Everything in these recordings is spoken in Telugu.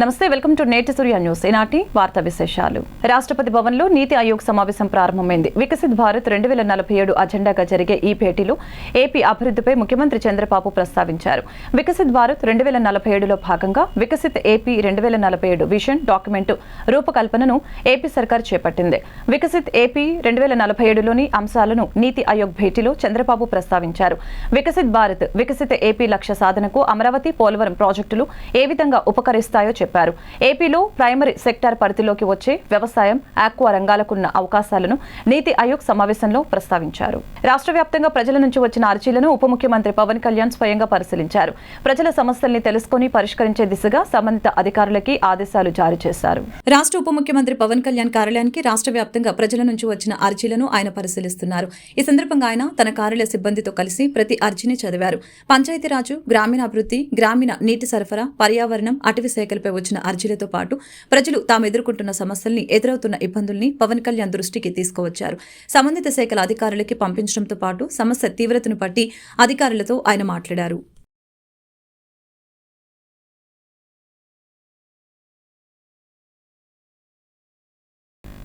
నమస్తే వెల్కమ్ టు నేటి సూర్య న్యూస్. ఈనాటి వార్తా విశేషాలు. రాష్ట్రపతి భవన్లో నీతి ఆయోగ్ సమావేశం ప్రారంభమైంది. వికసిత్ భారత్ రెండు వేల నలభై ఏడు అజెండాగా జరిగే ఈ భేటీలో ఏపీ అభివృద్ధిపై ముఖ్యమంత్రి చంద్రబాబు ప్రస్తావించారు. వికసిత్ భారత్ రెండు వేల నలభై ఏడులో భాగంగా వికసిత్ ఏపీ రెండు వేల నలభై ఏడు విజన్ డాక్యుమెంటు రూపకల్పనను ఏపీ సర్కార్ చేపట్టింది. వికసిత్ ఏపీ రెండు వేల నలభై ఏడులోని అంశాలను నీతి ఆయోగ్ భేటీలో చంద్రబాబు ప్రస్తావించారు. వికసిత్ భారత్ వికసిత ఏపీ లక్ష్య సాధనకు అమరావతి పోలవరం ప్రాజెక్టులు ఏ విధంగా ఉపకరిస్తాయో చెప్పారు. ఏపీలో ప్రైమరీ సెక్టార్ పరిధిలోకి వచ్చే వ్యవసాయం ఆక్వా రంగాలకున్న అవకాశాలను నీతి ఆయోగ్ సమావేశంలో ప్రస్తావించారు. రాష్ట్ర వ్యాప్తంగా ప్రజల నుంచి వచ్చిన అర్జీలను ఉప ముఖ్యమంత్రి పవన్ కళ్యాణ్ స్వయంగా పరిశీలించారు. ప్రజల సమస్యల్ని తెలుసుకుని పరిష్కరించే దిశగా సంబంధిత అధికారులకి ఆదేశాలు జారీ చేశారు. రాష్ట్ర ఉప ముఖ్యమంత్రి పవన్ కళ్యాణ్ కార్యాలయానికి రాష్ట్ర వ్యాప్తంగా ప్రజల నుంచి వచ్చిన అర్జీలను ఆయన పరిశీలిస్తున్నారు. ఈ సందర్భంగా ఆయన తన కార్యాలయ సిబ్బందితో కలిసి ప్రతి అర్జీని చదివారు. పంచాయతీరాజు గ్రామీణాభివృద్ధి గ్రామీణ నీటి సరఫరా పర్యావరణం అటవీ శాఖలపై వచ్చిన అర్జీలతో పాటు ప్రజలు తాము ఎదుర్కొంటున్న సమస్యల్ని ఎదురవుతున్న ఇబ్బందుల్ని పవన్ కళ్యాణ్ దృష్టికి తీసుకువచ్చారు. సంబంధిత శాఖల అధికారులకి పంపించడంతో పాటు సమస్య తీవ్రతను బట్టి అధికారులతో ఆయన మాట్లాడారు.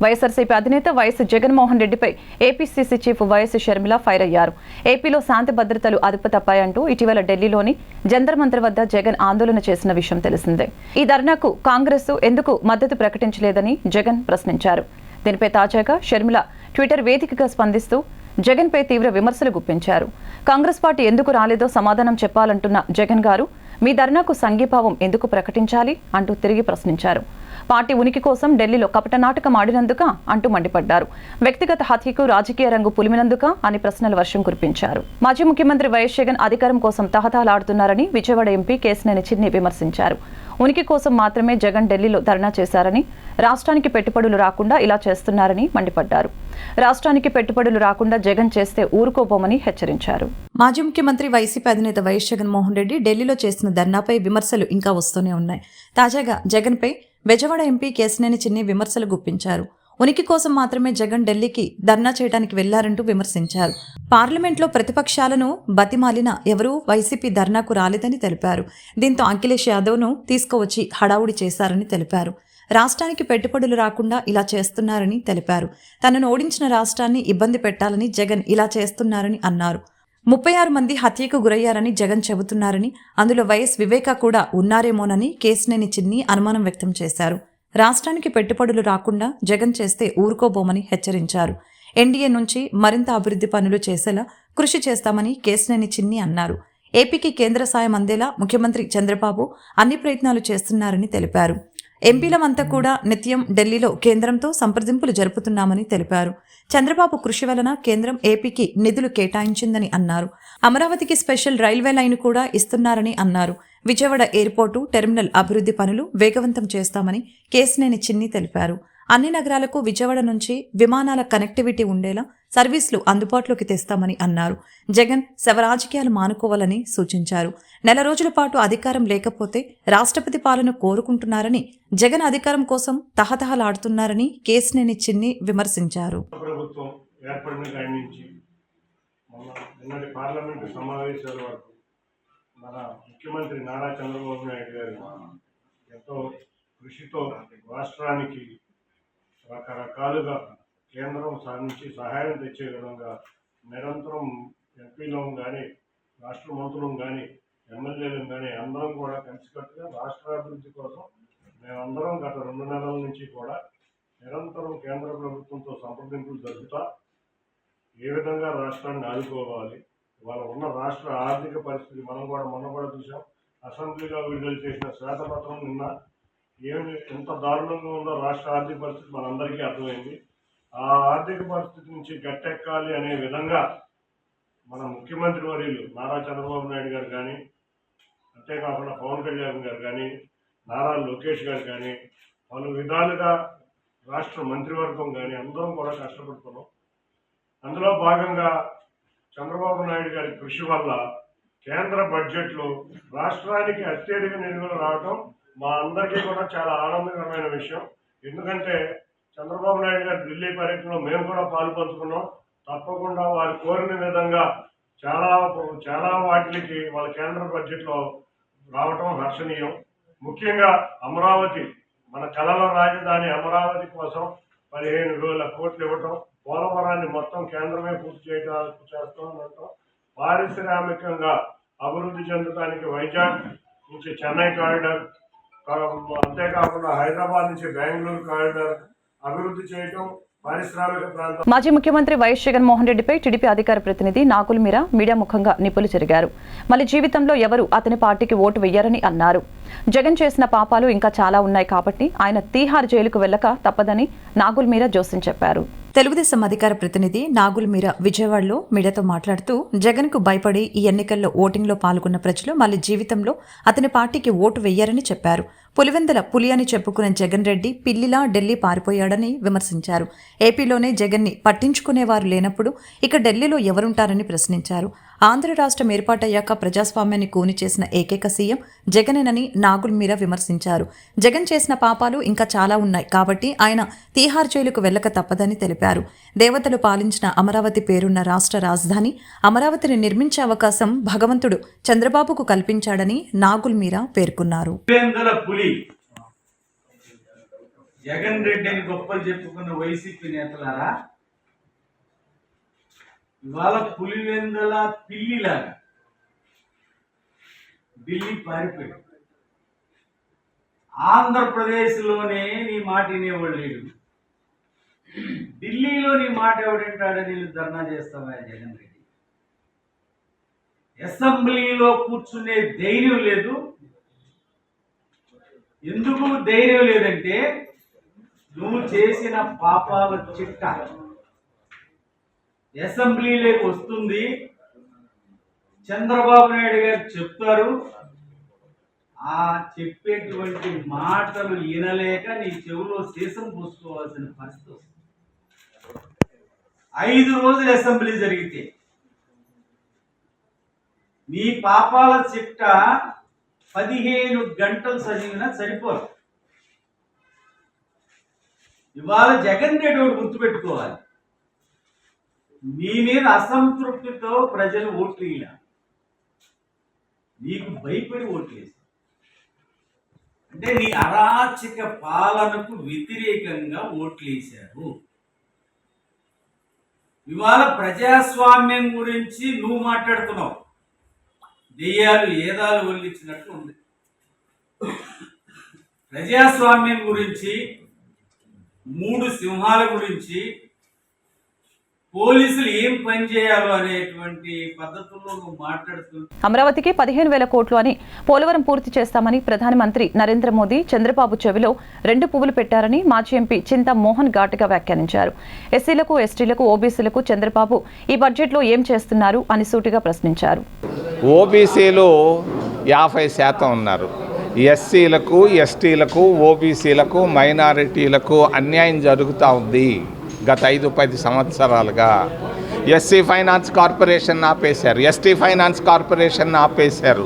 వైఎస్ఆర్సీపీ అధినేత వైఎస్ జగన్మోహన్ రెడ్డిపై APCC chief YS Sharmila fire అయ్యారు. ఏపీలో శాంతి భద్రతలు అదుపు తప్పాయంటూ ఇటీవల ఢిల్లీలోని జంతర్ మంతర్ వద్ద జగన్ ఆందోళన చేసిన విషయం తెలిసిందే. ఈ ధర్నాకు కాంగ్రెస్ ఎందుకు మద్దతు ప్రకటించలేదని జగన్ ప్రశ్నించారు. దీనిపై తాజాగా షర్మిల ట్విట్టర్ వేదికగా స్పందిస్తూ జగన్పై తీవ్ర విమర్శలు గుప్పించారు. కాంగ్రెస్ పార్టీ ఎందుకు రాలేదో సమాధానం చెప్పాలంటున్న జగన్ గారు మీ ధర్నాకు సంఘీభావం ఎందుకు ప్రకటించాలి అంటూ తిరిగి ప్రశ్నించారు. పార్టీ ఉనికి కోసం ఢిల్లీలో కపట నాటకం ఆడినందుక అంటూ మండిపడ్డారు. వ్యక్తిగత హత్యకు రాజకీయ రంగు పులిమినందుక అని ప్రశ్నల వర్షం కురిపించారు. మాజీ ముఖ్యమంత్రి వైఎస్ జగన్ అధికారం కోసం తహతహలాడుతున్నారని విజయవాడ ఎంపీ కేసినేని చిన్ని విమర్శించారు. ఉనికి కోసం మాత్రమే జగన్ ఢిల్లీలో ధర్నా చేశారని రాష్ట్రానికి పెట్టుబడులు రాకుండా ఇలా చేస్తున్నారని మండిపడ్డారు. రాష్ట్రానికి పెట్టుబడులు రాకుండా జగన్ చేస్తే ఊరుకోబోమని హెచ్చరించారు. మాజీ ముఖ్యమంత్రి వైసీపీ అధినేత వైఎస్ జగన్మోహన్ రెడ్డి ఢిల్లీలో చేసిన ధర్నాపై విమర్శలు ఇంకా వస్తూనే ఉన్నాయి. తాజాగా జగన్పై బెజవాడ ఎంపీ కేసినేని చిన్ని విమర్శలు గుప్పించారు. ఉనికి కోసం మాత్రమే జగన్ ఢిల్లీకి ధర్నా చేయడానికి వెళ్ళారంటూ విమర్శించారు. పార్లమెంట్లో ప్రతిపక్షాలను బతిమాలిన ఎవరూ వైసీపీ ధర్నాకు రాలేదని తెలిపారు. దీంతో అఖిలేష్ యాదవ్ను తీసుకువచ్చి హడావుడి చేశారని తెలిపారు. రాష్ట్రానికి పెట్టుబడులు రాకుండా ఇలా చేస్తున్నారని తెలిపారు. తనను ఓడించిన రాష్ట్రాన్ని ఇబ్బంది పెట్టాలని జగన్ ఇలా చేస్తున్నారని అన్నారు. ముప్పై ఆరు మంది హత్యకు గురయ్యారని జగన్ చెబుతున్నారని అందులో వైఎస్ వివేక కూడా ఉన్నారేమోనని కేసినేని చిన్ని అనుమానం వ్యక్తం చేశారు. రాష్ట్రానికి పెట్టుబడులు రాకుండా జగన్ చేస్తే ఊరుకోబోమని హెచ్చరించారు. ఎన్డీఏ నుంచి మరింత అభివృద్ధి పనులు చేసేలా కృషి చేస్తామని కేసినేని చిన్ని అన్నారు. ఏపీకి కేంద్ర సాయం అందేలా ముఖ్యమంత్రి చంద్రబాబు అన్ని ప్రయత్నాలు చేస్తున్నారని తెలిపారు. ఎంపీలమంతా కూడా నిత్యం ఢిల్లీలో కేంద్రంతో సంప్రదింపులు జరుపుతున్నామని తెలిపారు. చంద్రబాబు కృషి వలన కేంద్రం ఏపీకి నిధులు కేటాయించిందని అన్నారు. అమరావతికి స్పెషల్ రైల్వే లైన్ కూడా ఇస్తున్నారని అన్నారు. విజయవాడ ఎయిర్పోర్టు టెర్మినల్ అభివృద్ధి పనులు వేగవంతం చేస్తామని కేసినేని చిన్ని తెలిపారు. అన్ని నగరాలకు విజయవాడ నుంచి విమానాల కనెక్టివిటీ ఉండేలా సర్వీసులు అందుబాటులోకి తెస్తామని అన్నారు. జగన్ శవరాజకీయాలు మానుకోవాలని సూచించారు. నెల రోజుల పాటు అధికారం లేకపోతే రాష్ట్రపతి పాలన కోరుకుంటున్నారని జగన్ అధికారం కోసం తహతహలాడుతున్నారని కేసినేని చిన్ని విమర్శించారు. మన ముఖ్యమంత్రి నారా చంద్రబాబు నాయుడు గారు ఎంతో కృషితో రాష్ట్రానికి రకరకాలుగా కేంద్రం సాధించి సహాయం తెచ్చే విధంగా నిరంతరం ఎంపీలను కానీ రాష్ట్ర మంత్రులను కానీ ఎమ్మెల్యేలను కానీ అందరం కూడా కలిసికట్టుగా రాష్ట్రాభివృద్ధి కోసం మేమందరం గత రెండు నెలల నుంచి కూడా నిరంతరం కేంద్ర ప్రభుత్వంతో సంప్రదింపులు జరుపుతా ఏ విధంగా రాష్ట్రాన్ని ఆదుకోవాలి వాళ్ళ ఉన్న రాష్ట్ర ఆర్థిక పరిస్థితి మనం కూడా మొన్న కూడా చూసాం అసెంబ్లీలో విడుదల చేసిన శ్వేతపత్రం నిన్న ఏమి ఎంత దారుణంగా ఉందో రాష్ట్ర ఆర్థిక పరిస్థితి మనందరికీ అర్థమైంది. ఆ ఆర్థిక పరిస్థితి నుంచి గట్టెక్కాలి అనే విధంగా మన ముఖ్యమంత్రి వర్యులు నారా చంద్రబాబు నాయుడు గారు కానీ అంతేకాకుండా పవన్ కళ్యాణ్ గారు కానీ నారా లోకేష్ గారు కానీ పలు విధాలుగా రాష్ట్ర మంత్రివర్గం కానీ అందరం కూడా కష్టపడుతున్నాం. అందులో భాగంగా చంద్రబాబు నాయుడు గారి కృషి వల్ల కేంద్ర బడ్జెట్లో రాష్ట్రానికి అత్యధిక నిధులు రావడం మా అందరికీ కూడా చాలా ఆనందకరమైన విషయం. ఎందుకంటే చంద్రబాబు నాయుడు గారు ఢిల్లీ పర్యటనలో మేము కూడా పాలు పంచుకున్నాం. తప్పకుండా వారు కోరిన విధంగా చాలా చాలా వాటికి వాళ్ళ కేంద్ర బడ్జెట్లో రావటం హర్షణీయం. ముఖ్యంగా అమరావతి మన కళల రాజధాని అమరావతి కోసం పదిహేను వేల కోట్లు ఇవ్వటం పోలవరాన్ని మొత్తం కేంద్రమే పూర్తి చేయడానికి చేస్తామనటం పారిశ్రామికంగా అభివృద్ధి చెందడానికి వైజాగ్ నుంచి చెన్నై కారిడార్ అంతేకాకుండా హైదరాబాద్ నుంచి బెంగళూరు కారిడార్ అభివృద్ధి చేయటం మాజీ ముఖ్యమంత్రి వైఎస్ జగన్మోహన్ రెడ్డిపై టీడీపీ అధికార ప్రతినిధి నాగుల్ మీరా మీడియా ముఖంగా నిప్పులు చెరిగారు. మళ్ళీ జీవితంలో ఎవరు అతని పార్టీకి ఓటు వెయ్యరని అన్నారు. జగన్ చేసిన పాపాలు ఇంకా చాలా ఉన్నాయి కాబట్టి ఆయన తీహార్ జైలుకు వెళ్ళక తప్పదని నాగుల్ మీరా జోస్యం చెప్పారు. తెలుగుదేశం అధికార ప్రతినిధి నాగుల్ మీరా విజయవాడలో మీడియాతో మాట్లాడుతూ జగన్కు భయపడి ఈ ఎన్నికల్లో ఓటింగ్లో పాల్గొన్న ప్రజలు మళ్ళీ జీవితంలో అతని పార్టీకి ఓటు వెయ్యరని చెప్పారు. పులివెందల పులి అని చెప్పుకున్న జగన్ రెడ్డి పిల్లిలా ఢిల్లీ పారిపోయాడని విమర్శించారు. ఏపీలోనే జగన్ని పట్టించుకునేవారు లేనప్పుడు ఇక ఢిల్లీలో ఎవరుంటారని ప్రశ్నించారు. ఆంధ్ర రాష్ట్రం ఏర్పాటయ్యాక ప్రజాస్వామ్యాన్ని కూని చేసిన ఏకైక సీఎం జగనేనని నాగుల్ మీరా విమర్శించారు. జగన్ చేసిన పాపాలు ఇంకా చాలా ఉన్నాయి కాబట్టి ఆయన తీహార్ జైలుకు వెళ్ళక తప్పదని తెలిపారు. దేవతలు పాలించిన అమరావతి పేరున్న రాష్ట్ర రాజధాని అమరావతిని నిర్మించే అవకాశం భగవంతుడు చంద్రబాబుకు కల్పించాడని నాగుల్ మీరా పేర్కొన్నారు. జగన్ రెడ్డిని గొప్పలు చెప్పుకున్న వైసీపీ నేతలారా ఇవాళ పులివెందుల పిల్లిలాగా ఢిల్లీ పారిపోయాడు ఆంధ్రప్రదేశ్లోనే నీ మాట వినేవాడు లేడు. ఢిల్లీలో నీ మాట ఎవడంటాడని వీళ్ళు ధర్నా చేస్తావా జగన్ రెడ్డి? అసెంబ్లీలో కూర్చునే ధైర్యం లేదు. ఎందుకు ధైర్యం లేదంటే నువ్వు చేసిన పాపాల చిట్ట. అసెంబ్లీలోకి వస్తుంది. చంద్రబాబు నాయుడు గారు చెప్తారు. ఆ చెప్పేటువంటి మాటలు వినలేక నీ చెవిలో సీసం పూసుకోవాల్సిన పరిస్థితి వస్తుంది. ఐదు రోజులు అసెంబ్లీ జరిగితే నీ పాపాల చిట్ట పదిహేను గంటలు చదివినా సరిపోదు. ఇవాళ జగన్ రెడ్డి ఒకటి గుర్తుపెట్టుకోవాలి. నీ మీద అసంతృప్తితో ప్రజలు ఓట్లు ఇలా నీకు భయపడి ఓట్లు వేశారు. అంటే నీ అరాచక పాలనకు వ్యతిరేకంగా ఓట్లు వేశారు. ఇవాళ ప్రజాస్వామ్యం గురించి నువ్వు మాట్లాడుతున్నావు. దెయ్యాలు ఏదాలు వల్లించినట్లు ఉంది. ప్రజాస్వామ్యం గురించి మూడు సింహాల గురించి పోలీసులు ఏం పని చేయాలో అనేటువంటి పద్ధతుల్లో నువ్వు మాట్లాడుతూ అమరావతికి పదిహేను వేల కోట్లు అని పోలవరం పూర్తి చేస్తామని ప్రధానమంత్రి నరేంద్ర మోదీ చంద్రబాబు చెవిలో రెండు పువ్వులు పెట్టారని మాజీ ఎంపీ చింత మోహన్ ఘాటుగా వ్యాఖ్యానించారు. ఎస్సీలకు ఎస్టీలకు ఓబీసీలకు చంద్రబాబు ఈ బడ్జెట్లో ఏం చేస్తున్నారు అని సూటిగా ప్రశ్నించారు. ఓబీసీలు యాభై శాతం ఉన్నారు. ఎస్సీలకు ఎస్టీలకు ఓబీసీలకు మైనారిటీలకు అన్యాయం జరుగుతూ ఉంది. గత ఐదు పది సంవత్సరాలుగా ఎస్సీ ఫైనాన్స్ కార్పొరేషన్ ఆపేశారు ఎస్టీ ఫైనాన్స్ కార్పొరేషన్ ఆపేశారు.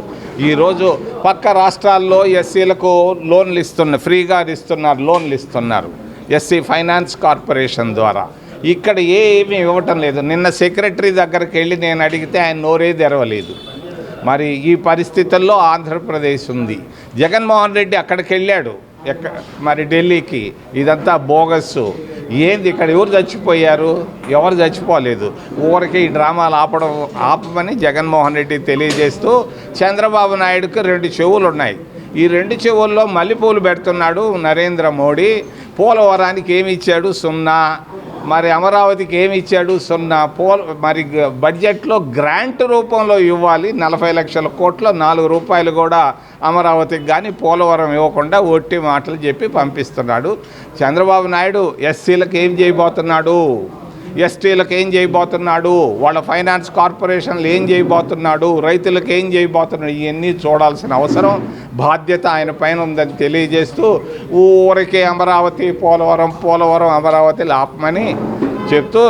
ఈరోజు పక్క రాష్ట్రాల్లో ఎస్సీలకు లోన్లు ఇస్తున్నారు ఫ్రీగా ఇస్తున్నారు లోన్లు ఇస్తున్నారు ఎస్సీ ఫైనాన్స్ కార్పొరేషన్ ద్వారా. ఇక్కడ ఏమీ ఇవ్వటం లేదు. నిన్న సెక్రటరీ దగ్గరికి వెళ్ళి నేను అడిగితే ఆయన నోరే తెరవలేదు. మరి ఈ పరిస్థితుల్లో ఆంధ్రప్రదేశ్ ఉంది. జగన్మోహన్ రెడ్డి అక్కడికి వెళ్ళాడు. ఎక్క మరి ఢిల్లీకి? ఇదంతా బోగస్ ఏంది ఇక్కడ ఎవరు చచ్చిపోయారు? ఎవరు చచ్చిపోలేదు? ఊరికి ఈ డ్రామాలు ఆపడం ఆపమని జగన్మోహన్ రెడ్డి తెలియజేస్తూ చంద్రబాబు నాయుడుకి రెండు చెవులు ఉన్నాయి ఈ రెండు చెవుల్లో మల్లెపూలు పెడుతున్నాడు నరేంద్ర మోడీ. పోలవరానికి ఏమి ఇచ్చాడు? సున్నా. మరి అమరావతికి ఏమి ఇచ్చాడు? సున్నా పోల్ మరి గ- బడ్జెట్లో గ్రాంట్ రూపంలో ఇవ్వాలి. నలభై లక్షల కోట్ల నాలుగు రూపాయలు కూడా అమరావతికి కానీ పోలవరం ఇవ్వకుండా ఒట్టి మాటలు చెప్పి పంపిస్తున్నాడు. చంద్రబాబు నాయుడు ఎస్సీలకు ఏం చేయబోతున్నాడు? ఎస్టీలకు ఏం చేయబోతున్నాడు? వాళ్ళ ఫైనాన్స్ కార్పొరేషన్లు ఏం చేయబోతున్నాడు? రైతులకు ఏం చేయబోతున్నాడు? ఇవన్నీ చూడాల్సిన అవసరం. బాధ్యత ఆయన పైన ఉందని తెలియజేస్తూ ఊరికే అమరావతి పోలవరం పోలవరం అమరావతి లాపమని చెప్తూ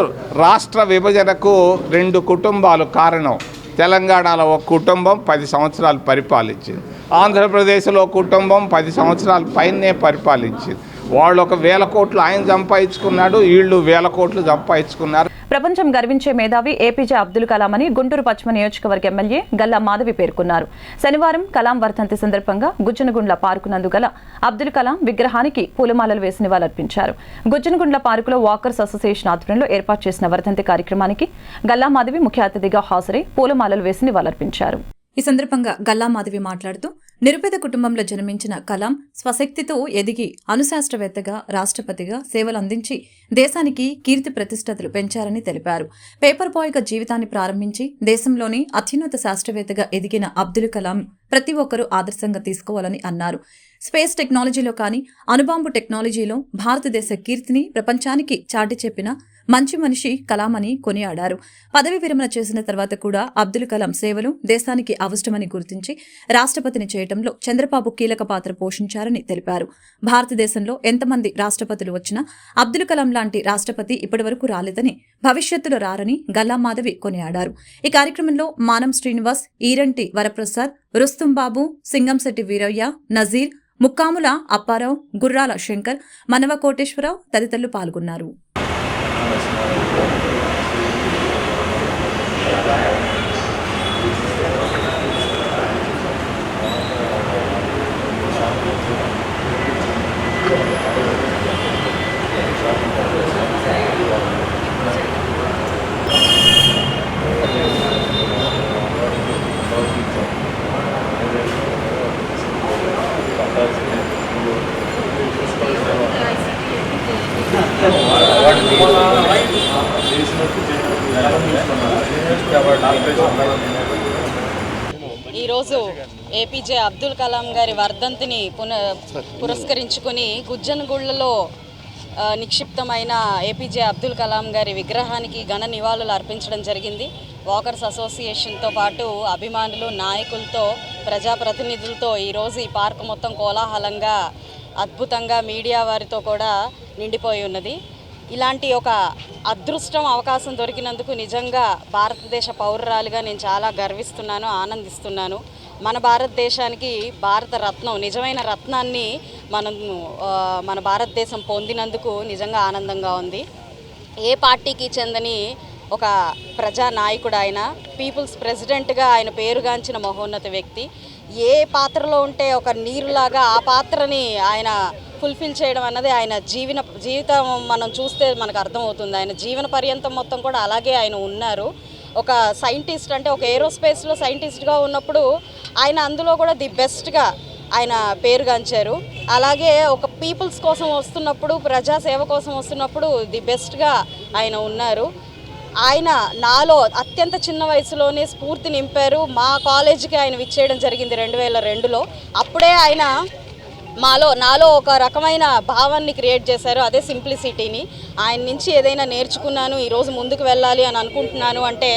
రాష్ట్ర విభజనకు రెండు కుటుంబాలు కారణం. తెలంగాణలో ఒక కుటుంబం పది సంవత్సరాలు పరిపాలించింది. ఆంధ్రప్రదేశ్లో కుటుంబం పది సంవత్సరాల పైనే పరిపాలించింది. వాళ్ళు ఒక వేల కోట్లు ఆయన సంపాదించుకున్నాడు వీళ్ళు వేల కోట్లు సంపాదించుకున్నారు. ప్రపంచం గర్వించే మేధావి ఏపీజే అబ్దుల్ కలాం అని గుంటూరు పశ్చిమ నియోజకవర్గ ఎమ్మెల్యే గల్లా మాధవి పేర్కొన్నారు. శనివారం కలాం వర్ధంతి సందర్భంగా గుజ్జనగుండ్ల పార్కు నందు గల అబ్దుల్ కలాం విగ్రహానికి పూలమాలలు వేసి నివాళులర్పించారు. గుజ్జనగుండ్ల పార్కులో వాకర్స్ అసోసియేషన్ ఆధ్వర్యంలో ఏర్పాటు చేసిన వర్ధంతి కార్యక్రమానికి గల్లా మాధవి ముఖ్య అతిథిగా హాజరై పూలమాలలు వేసి నివాళులర్పించారు. ఈ సందర్భంగా గల్లా మాధవి మాట్లాడుతూ నిరుపేద కుటుంబంలో జన్మించిన కలాం స్వశక్తితో ఎదిగి అనుశాస్త్రవేత్తగా రాష్ట్రపతిగా సేవలు అందించి దేశానికి కీర్తి ప్రతిష్టతలు పెంచారని తెలిపారు. పేపర్ బాయ్గా జీవితాన్ని ప్రారంభించి దేశంలోని అత్యున్నత శాస్త్రవేత్తగా ఎదిగిన అబ్దుల్ కలాం ప్రతి ఒక్కరూ ఆదర్శంగా తీసుకోవాలని అన్నారు. స్పేస్ టెక్నాలజీలో కానీ అణుబాంబు టెక్నాలజీలో భారతదేశ కీర్తిని ప్రపంచానికి చాటి చెప్పిన మంచి మనిషి కలాం అని కొనియాడారు. పదవి విరమణ చేసిన తర్వాత కూడా అబ్దుల్ కలాం సేవలు దేశానికి అవసరమని గుర్తించి రాష్ట్రపతిని చేయటంలో చంద్రబాబు కీలక పాత్ర పోషించారని తెలిపారు. భారతదేశంలో ఎంతమంది రాష్ట్రపతులు వచ్చినా అబ్దుల్ కలాం లాంటి రాష్ట్రపతి ఇప్పటివరకు రాలేదని భవిష్యత్తులో రారని గల్లా మాధవి కొనియాడారు. ఈ కార్యక్రమంలో మానం శ్రీనివాస్ ఈరంటి వరప్రసాద్ రుస్తుంబాబు సింగంశెట్టి వీరయ్య నజీర్ ముక్కాముల అప్పారావు గుర్రాల శంకర్ మనవ కోటేశ్వరరావు తదితరులు పాల్గొన్నారు. That's not ఈరోజు ఏపీజే అబ్దుల్ కలాం గారి వర్ధంతిని పున పురస్కరించుకుని గుజ్జనగుళ్ళలో నిక్షిప్తమైన ఏపీజే అబ్దుల్ కలాం గారి విగ్రహానికి ఘన నివాళులు అర్పించడం జరిగింది. వాకర్స్ అసోసియేషన్తో పాటు అభిమానులు నాయకులతో ప్రజాప్రతినిధులతో ఈరోజు ఈ పార్క్ మొత్తం కోలాహలంగా అద్భుతంగా మీడియా వారితో కూడా నిండిపోయి ఉన్నది. ఇలాంటి ఒక అదృష్టం అవకాశం దొరికినందుకు నిజంగా భారతదేశ పౌరురాలుగా నేను చాలా గర్విస్తున్నాను ఆనందిస్తున్నాను. మన భారతదేశానికి భారత రత్నం నిజమైన రత్నాన్ని మనం మన భారతదేశం పొందినందుకు నిజంగా ఆనందంగా ఉంది. ఏ పార్టీకి చెందని ఒక ప్రజా నాయకుడు ఆయన పీపుల్స్ ప్రెసిడెంట్గా ఆయన పేరుగాంచిన మహోన్నత వ్యక్తి. ఏ పాత్రలో ఉంటే ఒక నీరులాగా ఆ పాత్రని ఆయన ఫుల్ఫిల్ చేయడం అన్నది ఆయన జీవన జీవితం మనం చూస్తే మనకు అర్థమవుతుంది. ఆయన జీవన పర్యంతం మొత్తం కూడా అలాగే ఆయన ఉన్నారు. ఒక సైంటిస్ట్ అంటే ఒక ఏరోస్పేస్లో సైంటిస్ట్గా ఉన్నప్పుడు ఆయన అందులో కూడా ది బెస్ట్గా ఆయన పేరుగాంచారు. అలాగే ఒక పీపుల్స్ కోసం వస్తున్నప్పుడు ప్రజాసేవ కోసం వస్తున్నప్పుడు ది బెస్ట్గా ఆయన ఉన్నారు. ఆయన నాలో అత్యంత చిన్న వయసులోనే స్ఫూర్తి నింపారు. మా కాలేజీకి ఆయన విచ్చేయడం జరిగింది రెండు వేల రెండులో. అప్పుడే ఆయన మాలో నాలో ఒక రకమైన భావాన్ని క్రియేట్ చేశారు అదే సింప్లిసిటీని. ఆయన నుంచి ఏదైనా నేర్చుకున్నాను ఈరోజు ముందుకు వెళ్ళాలి అని అనుకుంటున్నాను అంటే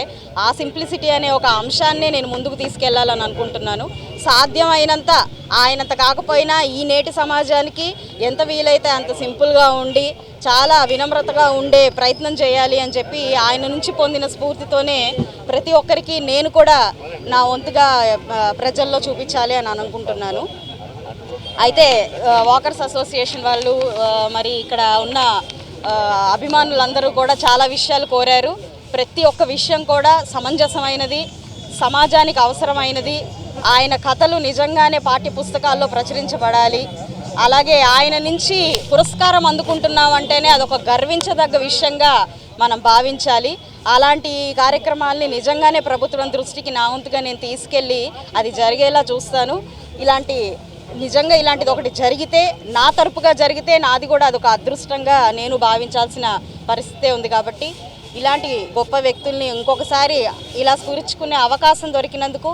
ఆ సింప్లిసిటీ అనే ఒక అంశాన్నే నేను ముందుకు తీసుకెళ్ళాలని అనుకుంటున్నాను. సాధ్యమైనంత ఆయనంత కాకపోయినా ఈ నేటి సమాజానికి ఎంత వీలైతే అంత సింపుల్గా ఉండి చాలా వినమ్రతగా ఉండే ప్రయత్నం చేయాలి అని చెప్పి ఆయన నుంచి పొందిన స్ఫూర్తితోనే ప్రతి ఒక్కరికి నేను కూడా నా వంతుగా ప్రజల్లో చూపించాలి అని అనుకుంటున్నాను. అయితే వాకర్స్ అసోసియేషన్ వాళ్ళు మరి ఇక్కడ ఉన్న అభిమానులందరూ కూడా చాలా విషయాలు కోరారు. ప్రతి ఒక్క విషయం కూడా సమంజసమైనది సమాజానికి అవసరమైనది. ఆయన కథలు నిజంగానే పాఠ్య పుస్తకాల్లో ప్రచురించబడాలి. అలాగే ఆయన నుంచి పురస్కారం అందుకుంటున్నామంటేనే అదొక గర్వించదగ్గ విషయంగా మనం భావించాలి. అలాంటి కార్యక్రమాల్ని నిజంగానే ప్రభుత్వం దృష్టికి నా వంతుగా నేను తీసుకెళ్ళి అది జరిగేలా చూస్తాను. ఇలాంటి నిజంగా ఇలాంటిది ఒకటి జరిగితే నా తరపుగా జరిగితే నాది కూడా అదొక అదృష్టంగా నేను భావించాల్సిన పరిస్థితే ఉంది కాబట్టి ఇలాంటి గొప్ప వ్యక్తుల్ని ఇంకొకసారి ఇలా స్ఫూరించుకునే అవకాశం దొరికినందుకు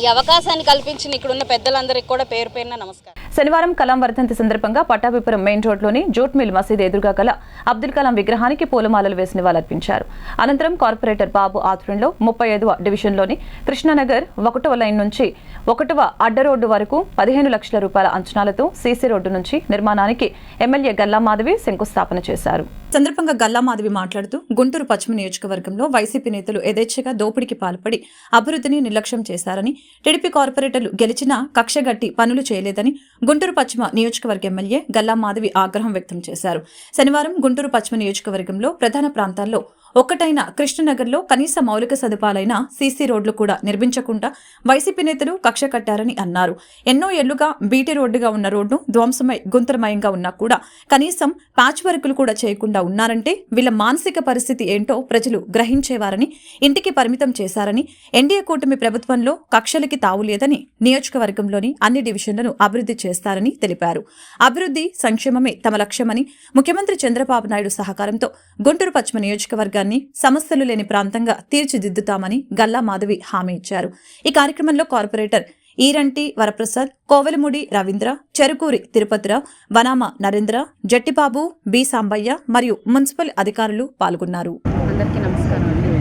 ఈ అవకాశాన్ని కల్పించిన ఇక్కడున్న పెద్దలందరికీ కూడా పేరు పేరున నమస్కారం. శనివారం కలాం వర్ధంతి సందర్భంగా పట్టాభిపురం మెయిన్ రోడ్లోని జూట్ మిల్ మసీద్ ఎదురుగా గల అబ్దుల్ కలాం విగ్రహానికి పూలమాలలు వేసి నివాళులర్పించారు అనంతరం కార్పొరేటర్ బాబు ఆధ్వర్యంలో ముప్పై ఐదవ డివిజన్లోని కృష్ణానగర్ ఒకటవ లైన్ నుంచి ఒకటవ అడ్డ రోడ్డు వరకు పదిహేను లక్షల రూపాయల అంచనాలతో సీసీ రోడ్డు నుంచి నిర్మాణానికి ఎమ్మెల్యే గల్లా మాధవి శంకుస్థాపన చేశారు. సందర్భంగా గల్లా మాధవి మాట్లాడుతూ గుంటూరు పశ్చిమ నియోజకవర్గంలో వైసీపీ నేతలు యథేచ్ఛగా దోపిడీకి పాల్పడి అభివృద్ధిని నిర్లక్ష్యం చేశారని టీడీపీ కార్పొరేటర్లు గెలిచినా కక్షగట్టి పనులు చేయలేదని గుంటూరు పశ్చిమ నియోజకవర్గ ఎమ్మెల్యే గల్లా మాధవి ఆగ్రహం వ్యక్తం చేశారు. శనివారం గుంటూరు పశ్చిమ నియోజకవర్గంలో ప్రధాన ప్రాంతాల్లో ఒక్కటైన కృష్ణనగర్లో కనీస మౌలిక సదుపాయాలైన సీసీ రోడ్లు కూడా నిర్మించకుండా వైసీపీ నేతలు కక్ష కట్టారని అన్నారు. ఎన్నో ఏళ్ళుగా బీటీ రోడ్డుగా ఉన్న రోడ్డు ధ్వంసమై గుంతరమయంగా ఉన్నా కూడా కనీసం ప్యాచ్ వర్కులు కూడా చేయకుండా ఉన్నారంటే వీళ్ళ మానసిక పరిస్థితి ఏంటో ప్రజలు గ్రహించేవారని ఇంటికి పరిమితం చేశారని ఎన్డీఏ కూటమి ప్రభుత్వంలో కక్షలకి తావులేదని నియోజకవర్గంలోని అన్ని డివిజన్లను అభివృద్ధి చేస్తారని తెలిపారు. అభివృద్ధి సంక్షేమమే తమ లక్ష్యమని ముఖ్యమంత్రి చంద్రబాబు నాయుడు సహకారంతో గుంటూరు పశ్చిమ నియోజకవర్గాన్ని ప్రాంతాన్ని సమస్యలు లేని ప్రాంతంగా తీర్చిదిద్దుతామని గల్లా మాధవి హామీ ఇచ్చారు. ఈ కార్యక్రమంలో కార్పొరేటర్ ఈరంటి వరప్రసాద్ కోవెలముడి రవీంద్ర చెరుకూరి తిరుపతిరావు వనామ నరేంద్ర జట్టిబాబు బి సాంబయ్య మరియు మున్సిపల్ అధికారులు పాల్గొన్నారు. అందరికీ నమస్కారం అండి.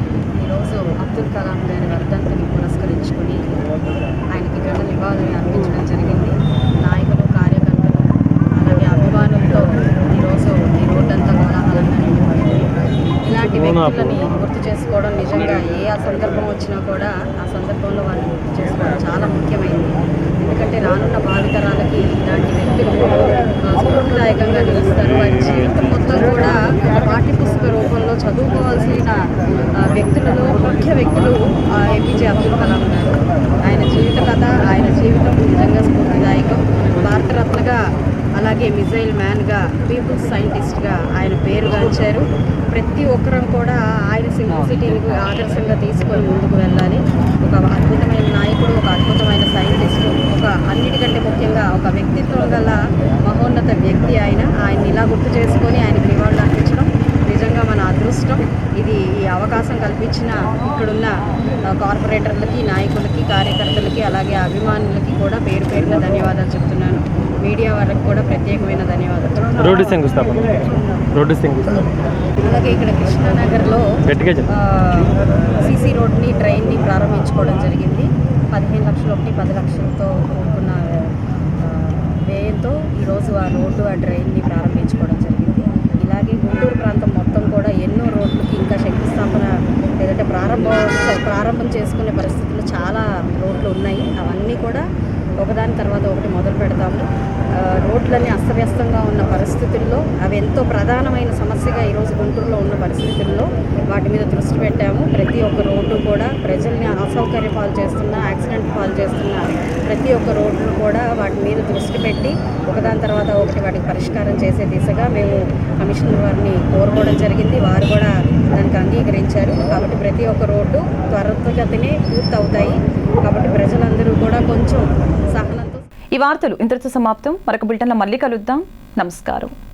ఈరోజు అబ్దుల్ కలాం గారి వర్ధంతిని పురస్కరించుకుని ఆయనకి ఘన నివాళులు అర్పించడం జరిగింది నాయకులు కార్యకర్తలు అలాగే అభిమానులతో ఈరోజు ఈ రోడ్డంతా కోలాహలంగా నిండిపోయింది ఇలాంటి వ్యక్తులని గుర్తు చేసుకోవడం నిజంగా ఏ ఆ సందర్భం వచ్చినా కూడా ఆ సందర్భంలో వారిని గుర్తు చేసుకోవడం చాలా ముఖ్యమైనది. ఎందుకంటే రానున్న భావితరాలకి ఇలాంటి వ్యక్తులు స్ఫూర్తిదాయకంగా నిలుస్తారు. వారి జీవితం మొత్తం కూడా పాఠ్య పుస్తక రూపంలో చదువుకోవాల్సిన వ్యక్తులలో ముఖ్య వ్యక్తులు ఏపీజే అబ్దుల్ కలాం గారు. ఆయన జీవిత కథ ఆయన జీవితం నిజంగా స్ఫూర్తిదాయకం. భారతరత్నగా అలాగే మిజైల్ మ్యాన్గా పీపుల్స్ సైంటిస్ట్గా ఆయన పేరు గాంచారు. ప్రతి ఒక్కరం కూడా ఆయన సింప్లిసిటీని ఆదర్శంగా తీసుకొని ముందుకు వెళ్ళాలి. ఒక అద్భుతమైన నాయకుడు ఒక అద్భుతమైన సైంటిస్ట్ ఒక అన్నిటికంటే ముఖ్యంగా ఒక వ్యక్తిత్వం గల మహోన్నత వ్యక్తి ఆయన. ఆయన ఇలా గుర్తు చేసుకొని ఆయన నివాళులు నిజంగా మన అదృష్టం. ఇది ఈ అవకాశం కల్పించిన ఇక్కడున్న కార్పొరేటర్లకి నాయకులకి కార్యకర్తలకి అలాగే అభిమానులకి కూడా పేరు పేరున ధన్యవాదాలు చెప్తున్నాను. మీడియా వాళ్ళకి కూడా ప్రత్యేకమైన ధన్యవాదాలు. రోడ్డు శంకుస్థాపన. రోడ్డు శంకుస్థాపన. అలాగే ఇక్కడ కృష్ణానగర్లో. సీసీ రోడ్ని ట్రైన్ని ప్రారంభించుకోవడం జరిగింది. పదిహేను లక్షలు ఒకటి పది లక్షలతో కూడుకున్న వ్యయంతో ఈరోజు ఆ రోడ్డు ఆ ట్రైన్ని ప్రారంభించుకోవడం జరిగింది. ఇలాగే గుంటూరు ప్రాంతం మొత్తం కూడా ఎన్నో రోడ్లకి ఇంకా శంకుస్థాపన లేదంటే ప్రారంభ ప్రారంభం చేసుకునే పరిస్థితులు చాలా రోడ్లు ఉన్నాయి. అవన్నీ కూడా ఒకదాని తర్వాత ఒకటి మొదలు పెడతాము. రోడ్లన్నీ అస్తవ్యస్తంగా ఉన్న పరిస్థితుల్లో అవి ఎంతో ప్రధానమైన సమస్యగా ఈరోజు గుంటూరులో ఉన్న పరిస్థితుల్లో వాటి మీద దృష్టి పెట్టాము. ప్రతి ఒక్క రోడ్డు కూడా ప్రజల్ని అసౌకర్య పాలు చేస్తున్న యాక్సిడెంట్ పాలు చేస్తున్న ప్రతి ఒక్క రోడ్లు కూడా వాటి మీద దృష్టి పెట్టి ఒకదాని తర్వాత ఒకటి వాటికి పరిష్కారం చేసే దిశగా మేము కమిషనర్ వారిని కోరుకోవడం జరిగింది. వారు కూడా దానికి అంగీకరించారు. కాబట్టి ప్రతి ఒక్క రోడ్డు త్వరితగతినే పూర్తవుతాయి. కాబట్టి ప్రజలందరూ కూడా కొంచెం సహనంతో ఈ వార్తలు ఇంతటితో సమాప్తం. మరొక బులెటిన్లో మళ్ళీ కలుద్దాం. నమస్కారం.